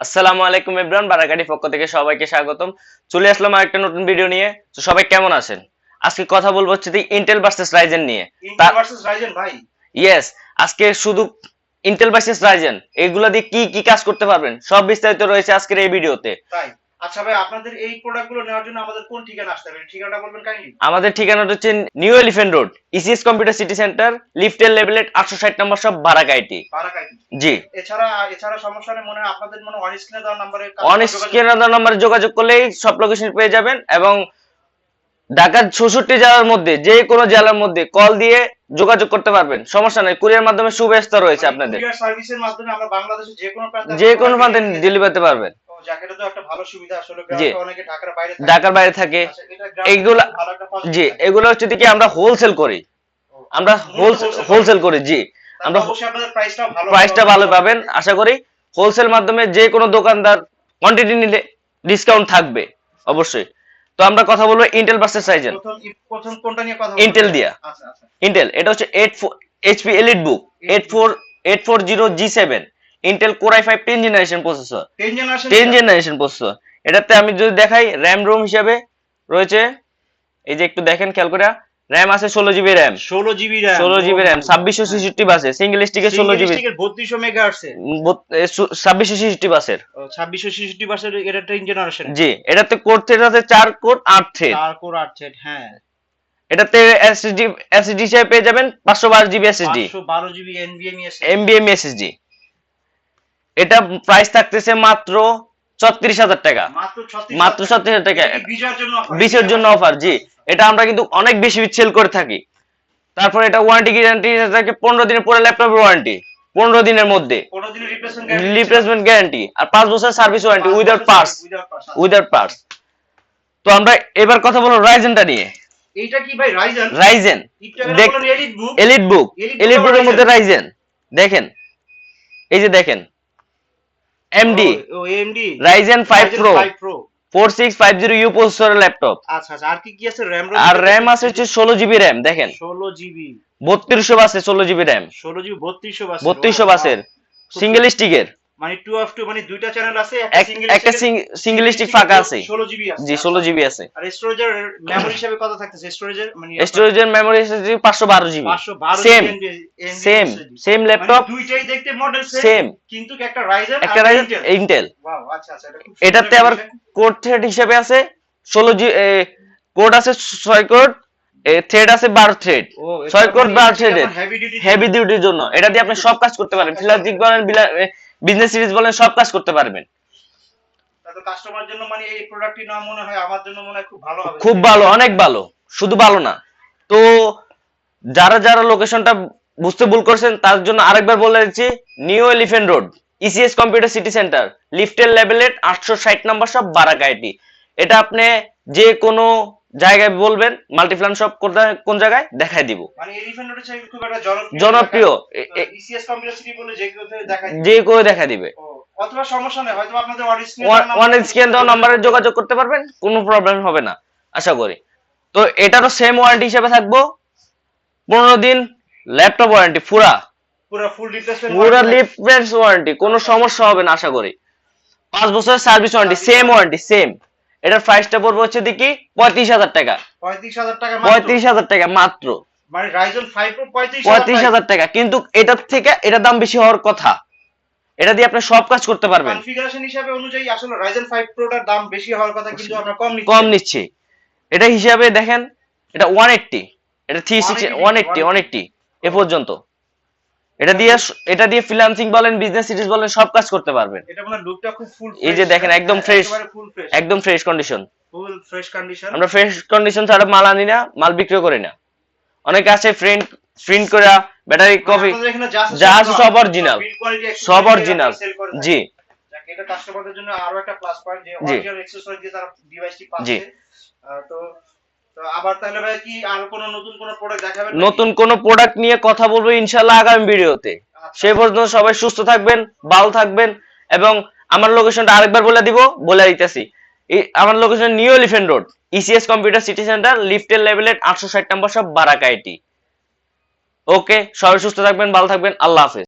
আসসালামু আলাইকুম ইমরান বারাকাটি পক্ষ থেকে সবাইকে স্বাগতম। চলে আসলাম আর একটা নতুন ভিডিও নিয়ে। তো সবাই কেমন আছেন? আজকে কথা বলব হচ্ছে ইন্টেল ভার্সেস রাইজেন নিয়ে। ইন্টেল ভার্সেস রাইজেন ভাই। ইয়েস আজকে শুধু ইন্টেল ভার্সেস রাইজেন এগুলা দিয়ে কি কি কাজ করতে পারবেন? সব বিস্তারিত রয়েছে আজকের এই ভিডিওতে আচ্ছা ভাই আপনাদের এই প্রোডাক্টগুলো নেওয়ার জন্য আমাদের কোন ঠিকানা আসতে হবে ঠিকানাটা বলবেন কাইন্ডলি আমাদের ঠিকানাটা হচ্ছে New Elephant Road ECS Computer City Centre লিফটের লেভেলেট আটশো ষাট নম্বর সব বারাকাইটি। বারাকাইতি জি। এছাড়া এছাড়া সমস্যা নেই মনে হয় আপনাদের মনে অন স্ক্রিনে দেওয়া নাম্বারে অন স্ক্রিনার নাম্বারে যোগাযোগ করলেই সব লোকেশন পেয়ে যাবেন এবং ঢাকার চৌষট্টি জেলার মধ্যে যে কোনো জেলার মধ্যে কল দিয়ে যোগাযোগ করতে পারবেন। সমস্যা নেই কুরিয়ার মাধ্যমে সুব্যবস্থা রয়েছে আপনাদের। সার্ভিসের মাধ্যমে আমরা বাংলাদেশের যে কোনো প্রান্তে ডেলিভারি করতে পারবেন। জ্যাকেটে তো একটা ভালো সুবিধা আসলে অনেকে ঢাকার বাইরে থাকে। ঢাকার বাইরে থাকে। আচ্ছা, জি এগুলো হচ্ছে কি আমরা হোলসেল করি। আমরা হোলসেল করি। জি। আমরা প্রাইসটা ভালো পাবেন আশা করি। হোলসেল মাধ্যমে যে কোনো দোকানদার কোয়ান্টিটি নিলে ডিসকাউন্ট থাকবে অবশ্যই। তো আমরা কথা বলব ইন্টেল ভার্সেস রাইজেন প্রথম প্রথম কোনটা নিয়ে কথা ইন্টেল দিয়া। আচ্ছা আচ্ছা। ইন্টেল এটা হচ্ছে eight four HP EliteBook eight four eight four zero G seven Intel core i five ten generation processor ten generation processor এটাতে আমি যদি দেখাই র্যাম রোম হিসাবে রয়েছে। এই যে একটু দেখেন খেয়াল করে র্যাম আছে ষোলো জিবি র্যাম 16 জিবি র‍্যাম ষোলো জিবি র্যাম ছাব্বিশশো ছেষট্টি বাসে সিঙ্গেল স্টিকে ষোলো জিবি 3200 মেগাহার্টজ ছাব্বিশশো ছেষট্টি বাসের ছাব্বিশশো ছেষট্টি বাসের এটা টেন জেনারেশন জি এটাতে কোড থ্রেড আছে চার কোড আট থ্রেড চার কোর আট সেট হ্যাঁ। এটাতে এসএসডি এসএসডি হিসেবে পেয়ে যাবেন পাঁচশো বারো জিবি এসএসডি বারো জিবি এমবিএম এসএসডি এটা প্রাইস থাকতেছে মাত্র ছত্রিশ হাজার টাকা। মাত্র 36 ছত্রিশ হাজার টাকা। বিশের জন্য অফার জি। এটা আমরা কিন্তু অনেক বেশি সেল করে থাকি। তারপর এটা ওয়ারেন্টি গ্যারান্টি থাকে পনেরো দিনের পরে ল্যাপটপের ওয়ারেন্টি পনেরো দিনের মধ্যে। রিপ্লেসমেন্ট গ্যারান্টি আর পাঁচ বছর service warranty without parts without parts তো আমরা এবার কথা বলব রাইজেনটা নিয়ে। এইটা কি ভাই রাইজেন রাইজেন এলিট বুক এলিট বুক এলিট বুকের মধ্যে রাইজেন দেখেন। এই যে দেখেন। এমডি ও AMD Ryzen five pro 5 pro four six five zero U প্রসেসরের ল্যাপটপ আচ্ছা আচ্ছা আর কি কি আছে র্যাম আর র্যাম আছে হচ্ছে ষোলো জিবি র্যাম দেখেন। 16 জিবি বত্রিশশো বাসে ষোলো জিবি র্যাম 16 জিবি 3200 বাস বত্রিশশো বাসের সিঙ্গেল স্টিকের মানে 2 অফ 2 মানে দুইটা চ্যানেল আছে একটা সিঙ্গেল স্টিক ফাঁকা আছে। 16 জিবি আছে। জি ষোলো জিবি আছে। আর স্টোরেজের মেমরি হিসেবে কত থাকতেছে? স্টোরেজের মানে স্টোরেজের মেমোরি পাঁচশো বারো GB 512 same same same laptop দুইটাই দেখতে মডেল সেম কিন্তু একটা রাইজেন একটা রাইজেন ইন্টেল ওয়াও আচ্ছা আচ্ছা এটাতে আবার কোড থ্রেড হিসেবে আছে ষোলো জি কোড আছে ছয় কোড থ্রেড আছে বারো থ্রেড ছয় কোড বারো duty হেভি ডিউটির জন্য। এটা দিয়ে আপনি সব কাজ করতে পারবেন ফিলাজিক বলেন বিজনেস সিরিজ বলেন সব কাজ করতে পারবেন। কাস্টমার জন্য মানে এই প্রোডাক্টটি না মনে হয় আমার জন্য মনে হয় খুব ভালো হবে। খুব ভালো অনেক ভালো শুধু ভালো না। তো যারা যারা লোকেশনটা বুঝতে ভুল করছেন তার জন্য আরেকবার বলে দিচ্ছি New Elephant Road ECS Computer City Centre লিফটের লেভেলের আটশো ষাট নম্বর সব বারাকাইটি এটা আপনি যে কোনো জায়গায় বলবেন মাল্টিপ্লান শপ কোন জায়গায়? দেখাই দিব। মানে জনপ্রিয় বলে যে কেউ দেখা দিবে। অথবা সমস্যা নেই হয়তো আপনাদের ওয়ান দেওয়া নাম্বারে যোগাযোগ করতে পারবেন কোনো প্রবলেম হবে না আশা করি। তো এটারও সেম ওয়ারেন্টি হিসেবে থাকব। পনেরো দিন ল্যাপটপ ওয়ারেন্টি পুরা। পুরো ফুল রিপ্লেসমেন্ট ওয়ারেন্টি কোনো সমস্যা হবে না আশা করি। পাঁচ বছরের service warranty same warranty same এটার প্রাইসটা পড়বে হচ্ছে দেখি পঁয়ত্রিশ হাজার টাকা। পঁয়ত্রিশ হাজার টাকা পঁয়ত্রিশ হাজার টাকা মাত্র। মানে রাইজন ফাইভ প্রো পঁয়ত্রিশ হাজার টাকা। কিন্তু এটার থেকে এটার দাম বেশি হওয়ার কথা। এটা দিয়ে আপনি সব কাজ করতে পারবেন। কনফিগারেশন হিসাবে অনুযায়ী আসলে রাইজন ফাইভ প্রোটার দাম বেশি হওয়ার কথা কিন্তু আমরা কম নিচ্ছি। কম নিচ্ছি। এটা হিসাবে দেখেন এটা ওয়ান এইটটি এটা three sixty one eighty one eighty এ পর্যন্ত। এটা দিয়ে এটা দিয়ে ফ্রিল্যান্সিং বলেন বিজনেস সিরিজ বলেন সব কাজ করতে পারবেন। এটা মানে লুকটা খুব ফুল এই যে দেখেন, একদম ফ্রেশ একদম fresh condition full fresh condition আমরা ফ্রেশ কন্ডিশন ছাড়া মাল আনি না মাল বিক্রি করি না। অনেকে আছে ফ্রেন্ড প্রিন্ট করা ব্যাটারি কপি যা আছে সব original, সব original, জি। এটা কাস্টমারদের জন্য আরও একটা প্লাস পয়েন্ট যে। অরিজিনাল অ্যাকসেসরি দিয়ে তারা ডিভাইসটি পাচ্ছে। তো আবার তাহলে ভাই কি আর কোনো নতুন কোনো প্রোডাক্ট দেখাবেন নতুন কোন প্রোডাক্ট নিয়ে কথা বলব ইনশাল্লাহ আগামী ভিডিওতে। আচ্ছা। সে পর্যন্ত সবাই সুস্থ থাকবেন ভালো থাকবেন এবং আমার লোকেশনটা আরেকবার বলে দিব বলে দিতেছি। আমার location New Elephant Road ECS Computer City Centre লিফটের লেভেলের আটশো ষাট নম্বর সব বারাকাইটি ওকে সবাই সুস্থ থাকবেন ভালো থাকবেন আল্লাহ হাফেজ।